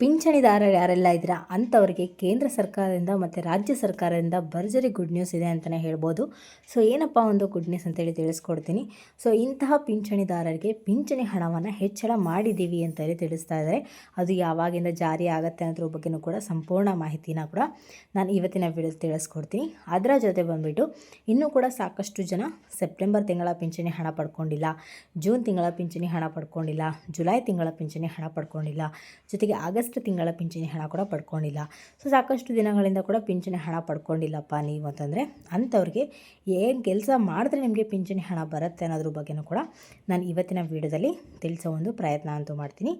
ಪಿಂಚಣಿದಾರರು ಯಾರೆಲ್ಲ ಇದ್ದೀರಾ ಅಂಥವ್ರಿಗೆ ಕೇಂದ್ರ ಸರ್ಕಾರದಿಂದ ಮತ್ತು ರಾಜ್ಯ ಸರ್ಕಾರದಿಂದ ಭರ್ಜರಿ ಗುಡ್ ನ್ಯೂಸ್ ಇದೆ ಅಂತಲೇ ಹೇಳ್ಬೋದು. ಸೊ ಏನಪ್ಪ ಒಂದು ಗುಡ್ ನ್ಯೂಸ್ ಅಂತೇಳಿ ತಿಳಿಸ್ಕೊಡ್ತೀನಿ. ಸೊ ಇಂತಹ ಪಿಂಚಣಿದಾರರಿಗೆ ಪಿಂಚಣಿ ಹಣವನ್ನು ಹೆಚ್ಚಳ ಮಾಡಿದ್ದೀವಿ ಅಂತೇಳಿ ತಿಳಿಸ್ತಾ ಇದ್ದಾರೆ. ಅದು ಯಾವಾಗಿಂದ ಜಾರಿ ಆಗುತ್ತೆ ಅನ್ನೋದ್ರ ಬಗ್ಗೆನೂ ಕೂಡ ಸಂಪೂರ್ಣ ಮಾಹಿತಿನ ಕೂಡ ನಾನು ಇವತ್ತಿನ ವಿಡಿಯೋ ತಿಳಿಸ್ಕೊಡ್ತೀನಿ. ಅದರ ಜೊತೆ ಬಂದುಬಿಟ್ಟು ಇನ್ನೂ ಕೂಡ ಸಾಕಷ್ಟು ಜನ ಸೆಪ್ಟೆಂಬರ್ ತಿಂಗಳ ಪಿಂಚಣಿ ಹಣ ಪಡ್ಕೊಂಡಿಲ್ಲ ಜೂನ್ ತಿಂಗಳ ಪಿಂಚಣಿ ಹಣ ಪಡ್ಕೊಂಡಿಲ್ಲ ಜುಲೈ ತಿಂಗಳ ಪಿಂಚಣಿ ಹಣ ಪಡ್ಕೊಂಡಿಲ್ಲ. ಜೊತೆಗೆ ಆಗಸ್ಟ್ ತಿಂಗಳ ಪಿಂಚಣಿ ಹಣ ಕೂಡ ಪಡ್ಕೊಂಡಿಲ್ಲ. ಸೊ, ಸಾಕಷ್ಟು ದಿನಗಳಿಂದ ಕೂಡ ಪಿಂಚಣಿ ಹಣ ಪಡ್ಕೊಂಡಿಲ್ಲಪ್ಪ ನೀವು ಅಂತಂದರೆ, ಅಂಥವ್ರಿಗೆ ಏನು ಕೆಲಸ ಮಾಡಿದ್ರೆ ನಿಮಗೆ ಪಿಂಚಣಿ ಹಣ ಬರುತ್ತೆ ಅನ್ನೋದ್ರ ಬಗ್ಗೆನೂ ಕೂಡ ನಾನು ಇವತ್ತಿನ ವೀಡಿಯೋದಲ್ಲಿ ತಿಳಿಸೋ ಒಂದು ಪ್ರಯತ್ನ ಅಂತೂ ಮಾಡ್ತೀನಿ.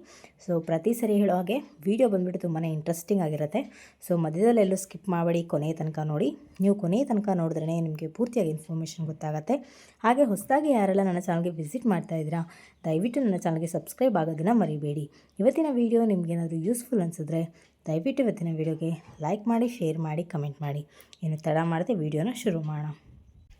ಸೊ, ಪ್ರತಿ ಸರಿ ಹೇಳೋ ಹಾಗೆ ವೀಡಿಯೋ ಬಂದುಬಿಟ್ಟು ತುಂಬಾ ಇಂಟ್ರೆಸ್ಟಿಂಗ್ ಆಗಿರುತ್ತೆ. ಸೊ ಮಧ್ಯದಲ್ಲೆಲ್ಲೂ ಸ್ಕಿಪ್ ಮಾಡಬೇಡಿ, ಕೊನೆಯ ತನಕ ನೋಡಿ. ನೀವು ಕೊನೆಯ ತನಕ ನೋಡಿದ್ರೇ ನಿಮಗೆ ಪೂರ್ತಿಯಾಗಿ ಇನ್ಫಾರ್ಮೇಷನ್ ಗೊತ್ತಾಗುತ್ತೆ. ಹಾಗೆ ಹೊಸದಾಗಿ ಯಾರೆಲ್ಲ ನನ್ನ ಚಾನಲ್ಗೆ ವಿಸಿಟ್ ಮಾಡ್ತಾ ಇದ್ದೀರಾ, ದಯವಿಟ್ಟು ನನ್ನ ಚಾನಲ್ಗೆ ಸಬ್ಸ್ಕ್ರೈಬ್ ಆಗೋದನ್ನು ಮರಿಬೇಡಿ. ಇವತ್ತಿನ ವೀಡಿಯೋ ನಿಮಗೇನಾದರೂ ಯೂಸ್ಫುಲ್ ಅನಿಸಿದ್ರೆ ದಯವಿಟ್ಟು ಇವತ್ತಿನ ವೀಡಿಯೋಗೆ ಲೈಕ್ ಮಾಡಿ, ಶೇರ್ ಮಾಡಿ, ಕಮೆಂಟ್ ಮಾಡಿ. ಏನು ತಡ ಮಾಡದೆ ವೀಡಿಯೋನ ಶುರು ಮಾಡೋಣ.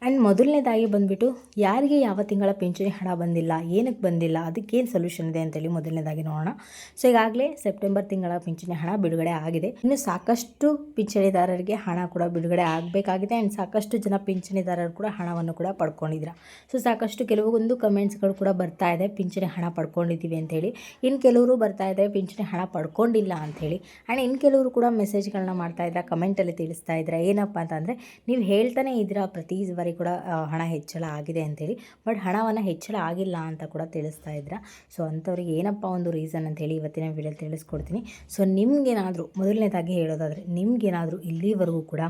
ಆ್ಯಂಡ್ ಮೊದಲನೇದಾಗಿ ಬಂದುಬಿಟ್ಟು ಯಾರಿಗೆ ಯಾವ ತಿಂಗಳ ಪಿಂಚಣಿ ಹಣ ಬಂದಿಲ್ಲ, ಏನಕ್ಕೆ ಬಂದಿಲ್ಲ ಅದಕ್ಕೇನು ಸೊಲ್ಯೂಷನ್ ಇದೆ ಅಂತೇಳಿ ಮೊದಲನೇದಾಗಿ ನೋಡೋಣ. ಸೊ ಈಗಾಗಲೇ ಸೆಪ್ಟೆಂಬರ್ ತಿಂಗಳ ಪಿಂಚಣಿ ಹಣ ಬಿಡುಗಡೆ ಆಗಿದೆ. ಇನ್ನು ಸಾಕಷ್ಟು ಪಿಂಚಣಿದಾರರಿಗೆ ಹಣ ಕೂಡ ಬಿಡುಗಡೆ ಆಗಬೇಕಾಗಿದೆ ಆ್ಯಂಡ್ ಸಾಕಷ್ಟು ಜನ ಪಿಂಚಣಿದಾರರು ಕೂಡ ಹಣವನ್ನು ಕೂಡ ಪಡ್ಕೊಂಡಿದ್ರ ಸೊ ಸಾಕಷ್ಟು ಕೆಲವೊಂದು ಕಮೆಂಟ್ಸ್ಗಳು ಕೂಡ ಬರ್ತಾ ಇದೆ, ಪಿಂಚಣಿ ಹಣ ಪಡ್ಕೊಂಡಿದ್ದೀವಿ ಅಂತೇಳಿ. ಇನ್ನು ಕೆಲವರು ಬರ್ತಾ ಇದೆ, ಪಿಂಚಣಿ ಹಣ ಪಡ್ಕೊಂಡಿಲ್ಲ ಅಂಥೇಳಿ ಆ್ಯಂಡ್ ಇನ್ನು ಕೆಲವರು ಕೂಡ ಮೆಸೇಜ್ಗಳನ್ನ ಮಾಡ್ತಾ ಇದ್ದಾರೆ ಕಮೆಂಟಲ್ಲಿ ತಿಳಿಸ್ತಾ ಇದ್ದಾರೆ ಏನಪ್ಪ ಅಂತಂದರೆ ನೀವು ಹೇಳ್ತಾನೆ ಇದ್ದೀರಾ ಪ್ರತಿ ಕೂಡ ಹಣ ಹೆಚ್ಚಳ ಆಗಿದೆ ಅಂತೇಳಿ. ಬಟ್ ಹಣವನ್ನು ಹೆಚ್ಚಳ ಆಗಿಲ್ಲ ಅಂತ ಕೂಡ ತಿಳಿಸ್ತಾ ಇದ್ರ. ಸೊ ಅಂಥವ್ರಿಗೆ ಏನಪ್ಪ ಒಂದು ರೀಸನ್ ಅಂತೇಳಿ ಇವತ್ತಿನ ವಿಡಿಯೋ ತಿಳಿಸ್ಕೊಡ್ತೀನಿ. ಸೊ ನಿಮ್ಗೇನಾದರೂ, ಮೊದಲನೇದಾಗಿ ಹೇಳೋದಾದರೆ, ನಿಮ್ಗೇನಾದರೂ ಇಲ್ಲಿವರೆಗೂ ಕೂಡ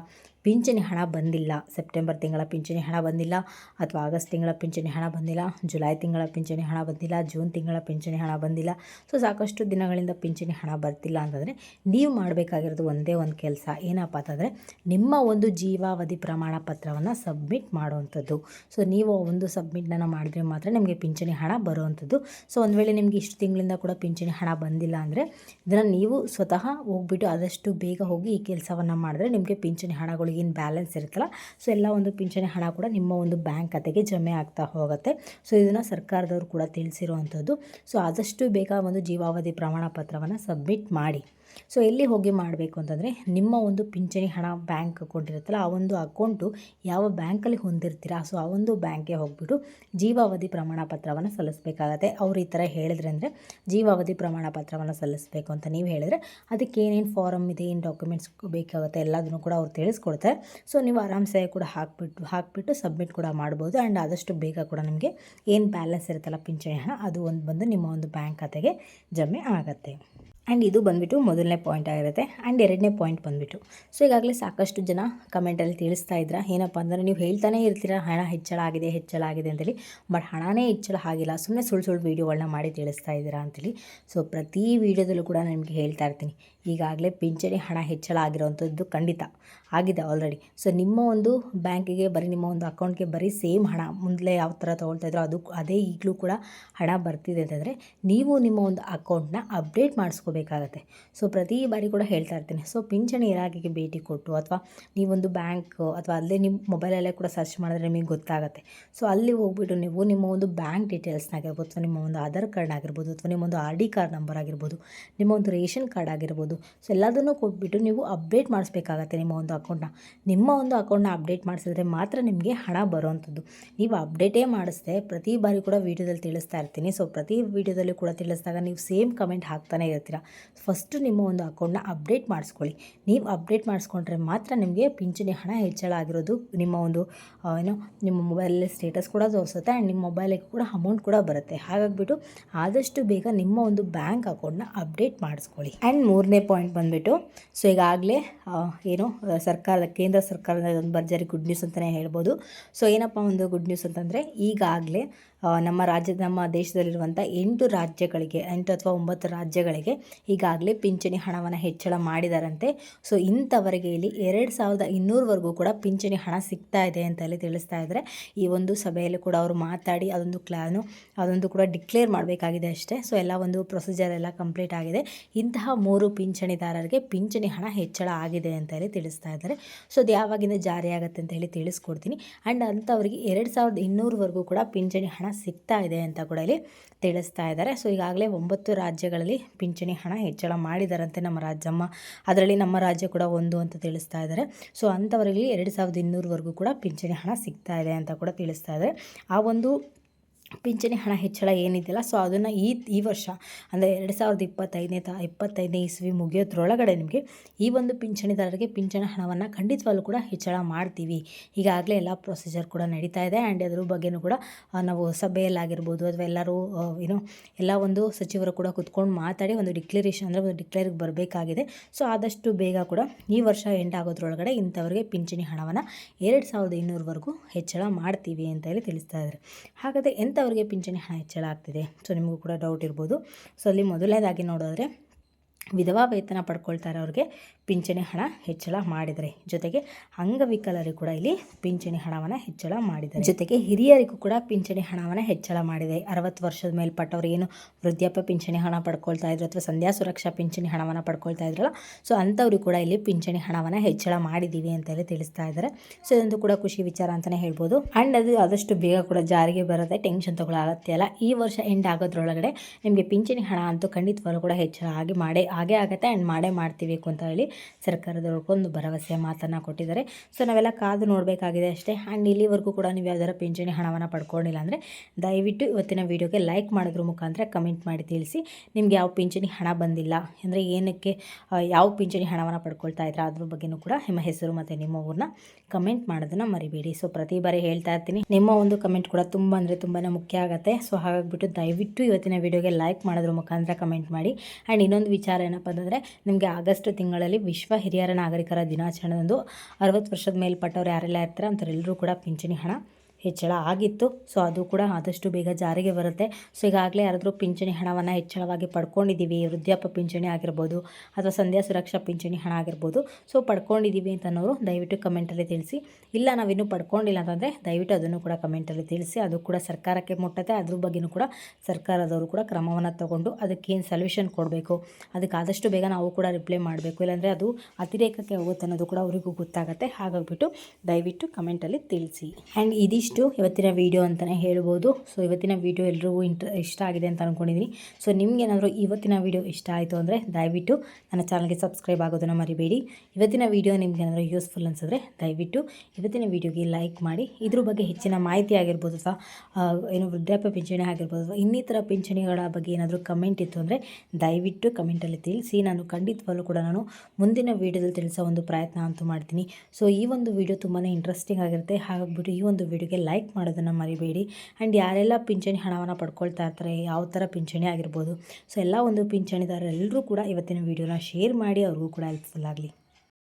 ಪಿಂಚಣಿ ಹಣ ಬಂದಿಲ್ಲ. ಸೆಪ್ಟೆಂಬರ್ ತಿಂಗಳ ಪಿಂಚಣಿ ಹಣ ಬಂದಿಲ್ಲ. ಅಥವಾ ಆಗಸ್ಟ್ ತಿಂಗಳ ಪಿಂಚಣಿ ಹಣ ಬಂದಿಲ್ಲ. ಜುಲೈ ತಿಂಗಳ ಪಿಂಚಣಿ ಹಣ ಬಂದಿಲ್ಲ. ಜೂನ್ ತಿಂಗಳ ಪಿಂಚಣಿ ಹಣ ಬಂದಿಲ್ಲ. ಸೊ, ಸಾಕಷ್ಟು ದಿನಗಳಿಂದ ಪಿಂಚಣಿ ಹಣ ಬರ್ತಿಲ್ಲ ಅಂತಂದರೆ ನೀವು ಮಾಡಬೇಕಾಗಿರೋದು ಒಂದೇ ಒಂದು ಕೆಲಸ. ಏನಪ್ಪ ಅಂತಂದರೆ ನಿಮ್ಮ ಒಂದು ಜೀವಾವಧಿ ಪ್ರಮಾಣ ಪತ್ರವನ್ನು ಸಬ್ಮಿಟ್ ಮಾಡುವಂಥದ್ದು. ಸೊ, ನೀವು ಒಂದು ಸಬ್ಮಿಟ್ನ ಮಾಡಿದ್ರೆ ಮಾತ್ರ ನಿಮಗೆ ಪಿಂಚಣಿ ಹಣ ಬರುವಂಥದ್ದು. ಸೊ, ಒಂದು ವೇಳೆ ನಿಮಗೆ ಇಷ್ಟು ತಿಂಗಳಿಂದ ಕೂಡ ಪಿಂಚಣಿ ಹಣ ಬಂದಿಲ್ಲ ಅಂದರೆ ಇದನ್ನು ನೀವು ಸ್ವತಃ ಹೋಗ್ಬಿಟ್ಟು ಆದಷ್ಟು ಬೇಗ ಹೋಗಿ ಈ ಕೆಲಸವನ್ನು ಮಾಡಿದ್ರೆ ನಿಮಗೆ ಪಿಂಚಣಿ ಹಣಗಳು ಏನು ಬ್ಯಾಲೆನ್ಸ್ ಇರುತ್ತಲ್ಲ ಸೊ ಎಲ್ಲ ಒಂದು ಪಿಂಚಣಿ ಹಣ ಕೂಡ ನಿಮ್ಮ ಒಂದು ಬ್ಯಾಂಕ್ ಖಾತೆಗೆ ಜಮೆ ಆಗ್ತಾ ಹೋಗುತ್ತೆ. ಸೊ ಇದನ್ನು ಸರ್ಕಾರದವರು ಕೂಡ ತಿಳಿಸಿರುವಂಥದ್ದು ಸೊ ಆದಷ್ಟು ಬೇಗ ಒಂದು ಜೀವಾವಧಿ ಪ್ರಮಾಣ ಪತ್ರವನ್ನು ಸಬ್ಮಿಟ್ ಮಾಡಿ. ಸೊ ಎಲ್ಲಿ ಹೋಗಿ ಮಾಡಬೇಕು ಅಂತಂದರೆ, ನಿಮ್ಮ ಒಂದು ಪಿಂಚಣಿ ಹಣ ಬ್ಯಾಂಕ್ ಅಕೌಂಟ್ ಇರುತ್ತಲ್ಲ, ಆ ಒಂದು ಅಕೌಂಟು ಯಾವ ಬ್ಯಾಂಕಲ್ಲಿ ಹೊಂದಿರ್ತೀರಾ ಸೊ ಆ ಒಂದು ಬ್ಯಾಂಕ್ಗೆ ಹೋಗ್ಬಿಟ್ಟು ಜೀವಾವಧಿ ಪ್ರಮಾಣ ಪತ್ರವನ್ನು ಸಲ್ಲಿಸಬೇಕಾಗತ್ತೆ. ಅವ್ರು ಈ ಥರ ಹೇಳಿದ್ರೆ ಅಂದರೆ, ಜೀವಾವಧಿ ಪ್ರಮಾಣ ಪತ್ರವನ್ನು ಸಲ್ಲಿಸಬೇಕು ಅಂತ ನೀವು ಹೇಳಿದ್ರೆ, ಅದಕ್ಕೆ ಏನೇನು ಫಾರಮ್ ಇದೆ, ಏನು ಡಾಕ್ಯುಮೆಂಟ್ಸ್ ಬೇಕಾಗುತ್ತೆ ಎಲ್ಲದನ್ನು ಕೂಡ ಅವ್ರು ತಿಳಿಸ್ಕೊಡ್ತಾರೆ. ಸೊ ನೀವು ಆರಾಮ್ಸೆ ಕೂಡ ಹಾಕ್ಬಿಟ್ಟು ಹಾಕ್ಬಿಟ್ಟು ಸಬ್ಮಿಟ್ ಕೂಡ ಮಾಡ್ಬೋದು. ಆ್ಯಂಡ್ ಆದಷ್ಟು ಬೇಗ ಕೂಡ ನಿಮಗೆ ಏನು ಬ್ಯಾಲೆನ್ಸ್ ಇರುತ್ತಲ್ಲ ಪಿಂಚಣಿ ಹಣ ಅದು ಒಂದು ಬಂದು ನಿಮ್ಮ ಒಂದು ಬ್ಯಾಂಕ್ ಖಾತೆಗೆ ಜಮೆ ಆಗುತ್ತೆ. ಆ್ಯಂಡ್ ಇದು ಬಂದುಬಿಟ್ಟು ಮೊದಲನೇ ಪಾಯಿಂಟ್ ಆಗಿರುತ್ತೆ. ಆ್ಯಂಡ್ ಎರಡನೇ ಪಾಯಿಂಟ್ ಬಂದುಬಿಟ್ಟು. ಸೊ ಈಗಾಗಲೇ ಸಾಕಷ್ಟು ಜನ ಕಮೆಂಟಲ್ಲಿ ತಿಳಿಸ್ತಾ ಇದ್ರ, ಏನಪ್ಪ ಅಂದರೆ ನೀವು ಹೇಳ್ತಾನೆ ಇರ್ತೀರ, ಹಣ ಹೆಚ್ಚಳ ಆಗಿದೆ ಹೆಚ್ಚಳ ಆಗಿದೆ ಅಂತೇಳಿ. ಬಟ್ ಹಣನೇ ಹೆಚ್ಚಳ ಆಗಿಲ್ಲ ಸುಮ್ಮನೆ ಸುಳ್ಳು ಸುಳ್ಳು ವೀಡಿಯೋಗಳನ್ನ ಮಾಡಿ ತಿಳಿಸ್ತಾ ಇದ್ದೀರಾ ಅಂತೇಳಿ. ಸೊ ಪ್ರತಿ ವೀಡಿಯೋದಲ್ಲೂ ಕೂಡ ನಿಮಗೆ ಹೇಳ್ತಾ ಇರ್ತೀನಿ. ಈಗಾಗಲೇ ಪಿಂಚಣಿ ಹಣ ಹೆಚ್ಚಳ ಆಗಿರೋವಂಥದ್ದು ಖಂಡಿತ ಆಗಿದೆ ಆಲ್ರೆಡಿ ಸೊ ನಿಮ್ಮ ಒಂದು ಬ್ಯಾಂಕಿಗೆ ಬರೀ, ನಿಮ್ಮ ಒಂದು ಅಕೌಂಟ್ಗೆ ಬರೀ ಸೇಮ್ ಹಣ ಮುಂದೆ ಯಾವ ಥರ ತೊಗೊಳ್ತಾ ಇದ್ರು ಅದು, ಅದೇ ಈಗಲೂ ಕೂಡ ಹಣ ಬರ್ತಿದೆ ಅಂತಂದರೆ, ನೀವು ನಿಮ್ಮ ಒಂದು ಅಕೌಂಟ್ನ ಅಪ್ಡೇಟ್ ಮಾಡಿಸ್ಕೋಬೇಕಾಗತ್ತೆ ಸೊ ಪ್ರತಿ ಬಾರಿ ಕೂಡ ಹೇಳ್ತಾ ಇರ್ತೀನಿ. ಸೊ ಪಿಂಚಣಿ ಇಲಾಖೆಗೆ ಭೇಟಿ ಕೊಟ್ಟು ಅಥವಾ ನೀವೊಂದು ಬ್ಯಾಂಕ್ ಅಥವಾ ಅಲ್ಲೇ ನಿಮ್ಮ ಮೊಬೈಲಲ್ಲೇ ಕೂಡ ಸರ್ಚ್ ಮಾಡಿದ್ರೆ ನಿಮಗೆ ಗೊತ್ತಾಗುತ್ತೆ. ಸೊ ಅಲ್ಲಿ ಹೋಗ್ಬಿಟ್ಟು ನೀವು ನಿಮ್ಮ ಒಂದು ಬ್ಯಾಂಕ್ ಡೀಟೇಲ್ಸ್ನಾಗಿರ್ಬೋದು ಅಥವಾ ನಿಮ್ಮ ಒಂದು ಆಧಾರ್ ಕಾರ್ಡ್ ಆಗಿರ್ಬೋದು ಅಥವಾ ನಿಮ್ಮ ಒಂದು ಆರ್ ಡಿ ಕಾರ್ಡ್ ನಂಬರ್ ಆಗಿರ್ಬೋದು, ನಿಮ್ಮ ಒಂದು ರೇಷನ್ ಕಾರ್ಡ್ ಆಗಿರ್ಬೋದು, ಸೊ ಎಲ್ಲದನ್ನು ಕೊಟ್ಬಿಟ್ಟು ನೀವು ಅಪ್ಡೇಟ್ ಮಾಡಿಸ್ಬೇಕಾಗತ್ತೆ ನಿಮ್ಮ ಒಂದು ಅಕೌಂಟ್ನ. ನಿಮ್ಮ ಒಂದು ಅಕೌಂಟ್ನ ಅಪ್ಡೇಟ್ ಮಾಡಿಸಿದ್ರೆ ಮಾತ್ರ ನಿಮಗೆ ಹಣ ಬರೋವಂಥದ್ದು ನೀವು ಅಪ್ಡೇಟೇ ಮಾಡಿಸ್ದೆ ಪ್ರತಿ ಬಾರಿ ಕೂಡ ವೀಡಿಯೋದಲ್ಲಿ ತಿಳಿಸ್ತಾ ಇರ್ತೀನಿ. ಸೊ ಪ್ರತಿ ವೀಡಿಯೋದಲ್ಲೂ ಕೂಡ ತಿಳಿಸಿದಾಗ ನೀವು ಸೇಮ್ ಕಮೆಂಟ್ ಹಾಕ್ತಾನೆ ಇರ್ತೀರ. ಫಸ್ಟು ನಿಮ್ಮ ಒಂದು ಅಕೌಂಟ್ನ ಅಪ್ಡೇಟ್ ಮಾಡಿಸ್ಕೊಳ್ಳಿ. ನೀವು ಅಪ್ಡೇಟ್ ಮಾಡಿಸ್ಕೊಂಡ್ರೆ ಮಾತ್ರ ನಿಮಗೆ ಪಿಂಚಣಿ ಹಣ ಹೆಚ್ಚಳ ಆಗಿರೋದು. ನಿಮ್ಮ ಒಂದು ಏನೋ, ನಿಮ್ಮ ಮೊಬೈಲಲ್ಲಿ ಸ್ಟೇಟಸ್ ಕೂಡ ತೋರಿಸುತ್ತೆ ಆ್ಯಂಡ್ ನಿಮ್ಮ ಮೊಬೈಲಿಗೆ ಕೂಡ ಅಮೌಂಟ್ ಕೂಡ ಬರುತ್ತೆ. ಹಾಗಾಗಿಬಿಟ್ಟು ಆದಷ್ಟು ಬೇಗ ನಿಮ್ಮ ಒಂದು ಬ್ಯಾಂಕ್ ಅಕೌಂಟ್ನ ಅಪ್ಡೇಟ್ ಮಾಡಿಸ್ಕೊಳ್ಳಿ. ಆ್ಯಂಡ್ ಮೂರನೇ ಪಾಯಿಂಟ್ ಬಂದುಬಿಟ್ಟು ಸೊ ಈಗಾಗಲೇ ಏನು, ಸರ್ಕಾರದ, ಕೇಂದ್ರ ಸರ್ಕಾರದ ಒಂದು ಭರ್ಜರಿ ಗುಡ್ ನ್ಯೂಸ್ ಅಂತಲೇ ಹೇಳ್ಬೋದು. ಸೊ ಏನಪ್ಪ ಒಂದು ಗುಡ್ ನ್ಯೂಸ್ ಅಂತಂದರೆ, ಈಗಾಗಲೇ ನಮ್ಮ ರಾಜ್ಯದ, ನಮ್ಮ ದೇಶದಲ್ಲಿರುವಂಥ ಎಂಟು ರಾಜ್ಯಗಳಿಗೆ, ಎಂಟು ಅಥವಾ ಒಂಬತ್ತು ರಾಜ್ಯಗಳಿಗೆ ಈಗಾಗಲೇ ಪಿಂಚಣಿ ಹಣವನ್ನು ಹೆಚ್ಚಳ ಮಾಡಿದಾರಂತೆ. ಸೊ ಇಂಥವರಿಗೆ ಇಲ್ಲಿ ಎರಡು ಸಾವಿರದ ಇನ್ನೂರವರೆಗೂ ಕೂಡ ಪಿಂಚಣಿ ಹಣ ಸಿಗ್ತಾ ಇದೆ ಅಂತ ಹೇಳಿ ತಿಳಿಸ್ತಾ ಇದ್ದಾರೆ. ಈ ಒಂದು ಸಭೆಯಲ್ಲಿ ಕೂಡ ಅವರು ಮಾತಾಡಿ ಅದೊಂದು ಕ್ಲಾನು, ಅದೊಂದು ಕೂಡ ಡಿಕ್ಲೇರ್ ಮಾಡಬೇಕಾಗಿದೆ ಅಷ್ಟೇ. ಸೊ ಎಲ್ಲ ಒಂದು ಪ್ರೊಸೀಜರ್ ಎಲ್ಲ ಕಂಪ್ಲೀಟ್ ಆಗಿದೆ. ಇಂತಹ ಮೂರು ಪಿಂಚಣಿದಾರರಿಗೆ ಪಿಂಚಣಿ ಹಣ ಹೆಚ್ಚಳ ಆಗಿದೆ ಅಂತ ಹೇಳಿ ತಿಳಿಸ್ತಾ ಇದ್ದಾರೆ. ಸೊ ಅದು ಯಾವಾಗಿಂದ ಜಾರಿ ಆಗುತ್ತೆ ಅಂತ ಹೇಳಿ ತಿಳಿಸ್ಕೊಡ್ತೀನಿ. ಆ್ಯಂಡ್ ಅಂಥವರಿಗೆ ಎರಡು ಸಾವಿರದ ಇನ್ನೂರವರೆಗೂ ಕೂಡ ಪಿಂಚಣಿ ಹಣ ಸಿಗ್ತಾ ಇದೆ ಅಂತ ಕೂಡ ಇಲ್ಲಿ ತಿಳಿಸ್ತಾ ಇದ್ದಾರೆ. ಸೊ ಈಗಾಗಲೇ ಒಂಬತ್ತು ರಾಜ್ಯಗಳಲ್ಲಿ ಪಿಂಚಣಿ ಹಣ ಹೆಚ್ಚಳ ಮಾಡಿದಾರಂತೆ ನಮ್ಮ ರಾಜ್ಯಮ್ಮ. ಅದರಲ್ಲಿ ನಮ್ಮ ರಾಜ್ಯ ಕೂಡ ಒಂದು ಅಂತ ತಿಳಿಸ್ತಾ ಇದ್ದಾರೆ. ಸೊ ಅಂಥವರಿಗೆ ಎರಡು ಸಾವಿರದ ಇನ್ನೂರವರೆಗೂ ಕೂಡ ಪಿಂಚಣಿ ಹಣ ಸಿಗ್ತಾ ಇದೆ ಅಂತ ಕೂಡ ತಿಳಿಸ್ತಾ ಇದ್ದಾರೆ. ಆ ಒಂದು ಪಿಂಚಣಿ ಹಣ ಹೆಚ್ಚಳ ಏನಿದೆಯಲ್ಲ ಸೊ ಅದನ್ನು ಈ ಈ ವರ್ಷ ಅಂದರೆ ಎರಡು ಸಾವಿರದ ಇಪ್ಪತ್ತೈದನೇ ತ, ಇಪ್ಪತ್ತೈದನೇ ಇಸ್ವಿ ಮುಗಿಯೋದ್ರೊಳಗಡೆ ನಿಮಗೆ ಈ ಒಂದು ಪಿಂಚಣಿದಾರರಿಗೆ ಪಿಂಚಣಿ ಹಣವನ್ನು ಖಂಡಿತವಾಗಲೂ ಕೂಡ ಹೆಚ್ಚಳ ಮಾಡ್ತೀವಿ. ಈಗಾಗಲೇ ಎಲ್ಲ ಪ್ರೊಸೀಜರ್ ಕೂಡ ನಡೀತಾ ಇದೆ ಆ್ಯಂಡ್ ಅದ್ರ ಬಗ್ಗೆನೂ ಕೂಡ ನಾವು ಸಭೆಯಲ್ಲಾಗಿರ್ಬೋದು ಅಥವಾ ಎಲ್ಲರೂ ಏನು ಎಲ್ಲ ಒಂದು ಸಚಿವರು ಕೂಡ ಕುತ್ಕೊಂಡು ಮಾತಾಡಿ ಒಂದು ಡಿಕ್ಲರೇಷನ್ ಅಂದರೆ ಒಂದು ಡಿಕ್ಲೇರಿಗೆ ಬರಬೇಕಾಗಿದೆ. ಸೊ ಆದಷ್ಟು ಬೇಗ ಕೂಡ ಈ ವರ್ಷ ಎಂಡ್ ಆಗೋದ್ರೊಳಗಡೆ ಇಂಥವ್ರಿಗೆ ಪಿಂಚಣಿ ಹಣವನ್ನು ಎರಡು ಸಾವಿರದ ಇನ್ನೂರವರೆಗೂ ಹೆಚ್ಚಳ ಮಾಡ್ತೀವಿ ಅಂತ ಹೇಳಿ ತಿಳಿಸ್ತಾ ಇದ್ದಾರೆ. ಹಾಗಾದರೆ ಎಂಥವ್ರಿಗೆ ಪಿಂಚಣಿ ಹಣ ಹೆಚ್ಚಳ ಆಗ್ತಿದೆ. ಸೊ ನಿಮಗೂ ಕೂಡ ಡೌಟ್ ಇರ್ಬೋದು. ಸೊ ಅಲ್ಲಿ ಮೊದಲನೇದಾಗಿ ನೋಡಿದ್ರೆ ವಿಧವಾ ವೇತನ ಪಡ್ಕೊಳ್ತಾ ಅವ್ರಿಗೆ ಪಿಂಚಣಿ ಹಣ ಹೆಚ್ಚಳ ಮಾಡಿದರೆ. ಜೊತೆಗೆ ಅಂಗವಿಕಲರಿಗೂ ಕೂಡ ಇಲ್ಲಿ ಪಿಂಚಣಿ ಹಣವನ್ನು ಹೆಚ್ಚಳ ಮಾಡಿದ್ದಾರೆ. ಜೊತೆಗೆ ಹಿರಿಯರಿಗೂ ಕೂಡ ಪಿಂಚಣಿ ಹಣವನ್ನು ಹೆಚ್ಚಳ ಮಾಡಿದೆ. ಅರವತ್ತು ವರ್ಷದ ಮೇಲ್ಪಟ್ಟವ್ರು ಏನು ವೃದ್ಧಾಪ್ಯ ಪಿಂಚಣಿ ಹಣ ಪಡ್ಕೊಳ್ತಾ ಇದ್ರು ಅಥವಾ ಸಂಧ್ಯಾ ಸುರಕ್ಷಾ ಪಿಂಚಣಿ ಹಣವನ್ನು ಪಡ್ಕೊಳ್ತಾ ಇದ್ರಲ್ಲ, ಸೊ ಅಂಥವ್ರಿಗೆ ಕೂಡ ಇಲ್ಲಿ ಪಿಂಚಣಿ ಹಣವನ್ನು ಹೆಚ್ಚಳ ಮಾಡಿದ್ದೀವಿ ಅಂತ ಹೇಳಿ ತಿಳಿಸ್ತಾ ಇದ್ದಾರೆ. ಸೊ ಇದೊಂದು ಕೂಡ ಖುಷಿ ವಿಚಾರ ಅಂತಲೇ ಹೇಳ್ಬೋದು. ಆ್ಯಂಡ್ ಅದು ಆದಷ್ಟು ಬೇಗ ಕೂಡ ಜಾರಿಗೆ ಬರುತ್ತೆ ಟೆನ್ಷನ್ ತಗೊಳ್ಳೋ ಅಲ್ಲ ಈ ವರ್ಷ ಎಂಡ್ ಆಗೋದ್ರೊಳಗಡೆ ನಿಮಗೆ ಪಿಂಚಣಿ ಹಣ ಅಂತೂ ಖಂಡಿತವಾಗ್ಲೂ ಕೂಡ ಹೆಚ್ಚಳ ಆಗಿ ಮಾಡೇ ಆಗೇ ಆಗುತ್ತೆ. ಆ್ಯಂಡ್ ಮಾಡೇ ಮಾಡ್ತೀವಿ ಅಂತ ಹೇಳಿ ಸರ್ಕಾರದವ್ರಿಗೊಂದು ಭರವಸೆ ಮಾತನ್ನು ಕೊಟ್ಟಿದ್ದಾರೆ. ಸೊ ನಾವೆಲ್ಲ ಕಾದು ನೋಡಬೇಕಾಗಿದೆ ಅಷ್ಟೇ. ಆ್ಯಂಡ್ ಇಲ್ಲಿವರೆಗೂ ಕೂಡ ನೀವು ಯಾವ್ದಾರ ಪಿಂಚಣಿ ಹಣವನ್ನು ಪಡ್ಕೊಂಡಿಲ್ಲ ಅಂದರೆ ದಯವಿಟ್ಟು ಇವತ್ತಿನ ವೀಡಿಯೋಗೆ ಲೈಕ್ ಮಾಡಿದ್ರ ಮುಖಾಂತರ ಕಮೆಂಟ್ ಮಾಡಿ ತಿಳಿಸಿ. ನಿಮ್ಗೆ ಯಾವ ಪಿಂಚಣಿ ಹಣ ಬಂದಿಲ್ಲ ಅಂದರೆ ಏನಕ್ಕೆ ಯಾವ ಪಿಂಚಣಿ ಹಣವನ್ನು ಪಡ್ಕೊಳ್ತಾ ಇದ್ರೆ ಅದ್ರ ಬಗ್ಗೆನೂ ಕೂಡ ನಿಮ್ಮ ಹೆಸರು ಮತ್ತು ನಿಮ್ಮ ಊರನ್ನ ಕಮೆಂಟ್ ಮಾಡೋದನ್ನು ಮರಿಬೇಡಿ. ಸೊ ಪ್ರತಿ ಬಾರಿ ಹೇಳ್ತಾ ಇರ್ತೀನಿ, ನಿಮ್ಮ ಒಂದು ಕಮೆಂಟ್ ಕೂಡ ತುಂಬ ಅಂದರೆ ತುಂಬಾ ಮುಖ್ಯ ಆಗುತ್ತೆ. ಸೊ ಹಾಗಾಗಿಬಿಟ್ಟು ದಯವಿಟ್ಟು ಇವತ್ತಿನ ವೀಡಿಯೋಗೆ ಲೈಕ್ ಮಾಡೋದ್ರ ಮುಖಾಂತರ ಕಮೆಂಟ್ ಮಾಡಿ. ಆ್ಯಂಡ್ ಇನ್ನೊಂದು ವಿಚಾರ ಏನಪ್ಪ ಅಂತಂದರೆ ನಿಮಗೆ ಆಗಸ್ಟ್ ತಿಂಗಳಲ್ಲಿ ವಿಶ್ವ ಹಿರಿಯರ ನಾಗರಿಕರ ದಿನಾಚರಣೆದಂದು ಅರವತ್ತು ವರ್ಷದ ಮೇಲ್ಪಟ್ಟವ್ರು ಯಾರೆಲ್ಲ ಇರ್ತಾರೆ ಅಂಥವ್ರೆಲ್ಲರೂ ಕೂಡ ಪಿಂಚಣಿ ಹಣ ಹೆಚ್ಚಳ ಆಗಿತ್ತು. ಸೊ ಅದು ಕೂಡ ಆದಷ್ಟು ಬೇಗ ಜಾರಿಗೆ ಬರುತ್ತೆ. ಸೊ ಈಗಾಗಲೇ ಯಾರಾದರೂ ಪಿಂಚಣಿ ಹಣವನ್ನು ಹೆಚ್ಚಳವಾಗಿ ಪಡ್ಕೊಂಡಿದ್ದೀವಿ. ವೃದ್ಧಾಪ್ಯ ಪಿಂಚಣಿ ಆಗಿರ್ಬೋದು ಅಥವಾ ಸಂಧ್ಯಾ ಸುರಕ್ಷಾ ಪಿಂಚಣಿ ಹಣ ಆಗಿರ್ಬೋದು. ಸೊ ಪಡ್ಕೊಂಡಿದ್ದೀವಿ ಅಂತ ಅನ್ನೋರು ದಯವಿಟ್ಟು ಕಮೆಂಟಲ್ಲಿ ತಿಳಿಸಿ. ಇಲ್ಲ, ನಾವಿನ್ನೂ ಪಡ್ಕೊಂಡಿಲ್ಲ ಅಂತಂದರೆ ದಯವಿಟ್ಟು ಅದನ್ನು ಕೂಡ ಕಮೆಂಟಲ್ಲಿ ತಿಳಿಸಿ. ಅದು ಕೂಡ ಸರ್ಕಾರಕ್ಕೆ ಮುಟ್ಟತ್ತೆ ಅದ್ರ ಬಗ್ಗೆಯೂ ಕೂಡ ಸರ್ಕಾರದವರು ಕೂಡ ಕ್ರಮವನ್ನು ತಗೊಂಡು ಅದಕ್ಕೇನು ಸೊಲ್ಯೂಷನ್ ಕೊಡಬೇಕು? ಅದಕ್ಕೆ ಆದಷ್ಟು ಬೇಗ ನಾವು ಕೂಡ ರಿಪ್ಲೈ ಮಾಡಬೇಕು. ಇಲ್ಲಾಂದರೆ ಅದು ಅತಿರೇಕಕ್ಕೆ ಹೋಗುತ್ತೆ ಅನ್ನೋದು ಕೂಡ ಅವರಿಗೂ ಗೊತ್ತಾಗುತ್ತೆ. ಹಾಗಾಗಿಬಿಟ್ಟು ದಯವಿಟ್ಟು ಕಮೆಂಟಲ್ಲಿ ತಿಳಿಸಿ. ಆ್ಯಂಡ್ ಇದಿಷ್ಟು. ಇವತ್ತಿನ ವೀಡಿಯೋ ಅಂತಲೇ ಹೇಳ್ಬೋದು. ಸೊ ಇವತ್ತಿನ ವೀಡಿಯೋ ಎಲ್ರಿಗೂ ಇಂಟ್ರ, ಇಷ್ಟ ಆಗಿದೆ ಅಂತ ಅಂದ್ಕೊಂಡಿದ್ದೀನಿ ಸೊ ನಿಮಗೇನಾದರೂ ಇವತ್ತಿನ ವೀಡಿಯೋ ಇಷ್ಟ ಆಯಿತು ಅಂದರೆ ದಯವಿಟ್ಟು ನನ್ನ ಚಾನಲ್ಗೆ ಸಬ್ಸ್ಕ್ರೈಬ್ ಆಗೋದನ್ನು ಮರಿಬೇಡಿ. ಇವತ್ತಿನ ವೀಡಿಯೋ ನಿಮಗೇನಾದರೂ ಯೂಸ್ಫುಲ್ ಅನಿಸಿದ್ರೆ ದಯವಿಟ್ಟು ಇವತ್ತಿನ ವೀಡಿಯೋಗೆ ಲೈಕ್ ಮಾಡಿ. ಇದ್ರ ಬಗ್ಗೆ ಹೆಚ್ಚಿನ ಮಾಹಿತಿ ಆಗಿರ್ಬೋದು ಅಥವಾ ಏನು ವೃದ್ಧಾಪ್ಯ ಪಿಂಚಣಿ ಆಗಿರ್ಬೋದು ಅಥವಾ ಇನ್ನಿತರ ಪಿಂಚಣಿಗಳ ಬಗ್ಗೆ ಏನಾದರೂ ಕಮೆಂಟ್ ಇತ್ತು ಅಂದರೆ ದಯವಿಟ್ಟು ಕಮೆಂಟಲ್ಲಿ ತಿಳಿಸಿ. ನಾನು ಖಂಡಿತವಾಗಲೂ ಕೂಡ ನಾನು ಮುಂದಿನ ವೀಡಿಯೋದಲ್ಲಿ ತಿಳಿಸೋ ಒಂದು ಪ್ರಯತ್ನ ಅಂತೂ ಮಾಡ್ತೀನಿ. ಸೊ ಈ ಒಂದು ವೀಡಿಯೋ ತುಂಬಾ ಇಂಟ್ರೆಸ್ಟಿಂಗ್ ಆಗಿರುತ್ತೆ. ಹಾಗಾಗ್ಬಿಟ್ಟು ಈ ಒಂದು ವಿಡಿಯೋಗೆ ಲೈಕ್ ಮಾಡೋದನ್ನು ಮರಿಬೇಡಿ. ಆ್ಯಂಡ್ ಯಾರೆಲ್ಲ ಪಿಂಚಣಿ ಹಣವನ್ನು ಪಡ್ಕೊಳ್ತಾ ಇರ್ತಾರೆ, ಯಾವ ಥರ ಪಿಂಚಣಿ ಆಗಿರ್ಬೋದು. ಸೊ ಎಲ್ಲ ಒಂದು ಪಿಂಚಣಿದಾರರೆಲ್ಲರೂ ಕೂಡ ಇವತ್ತಿನ ವೀಡಿಯೋನ ಶೇರ್ ಮಾಡಿ, ಅವ್ರಿಗೂ ಕೂಡ ಹೆಲ್ಪ್ಫುಲ್ ಆಗಲಿ.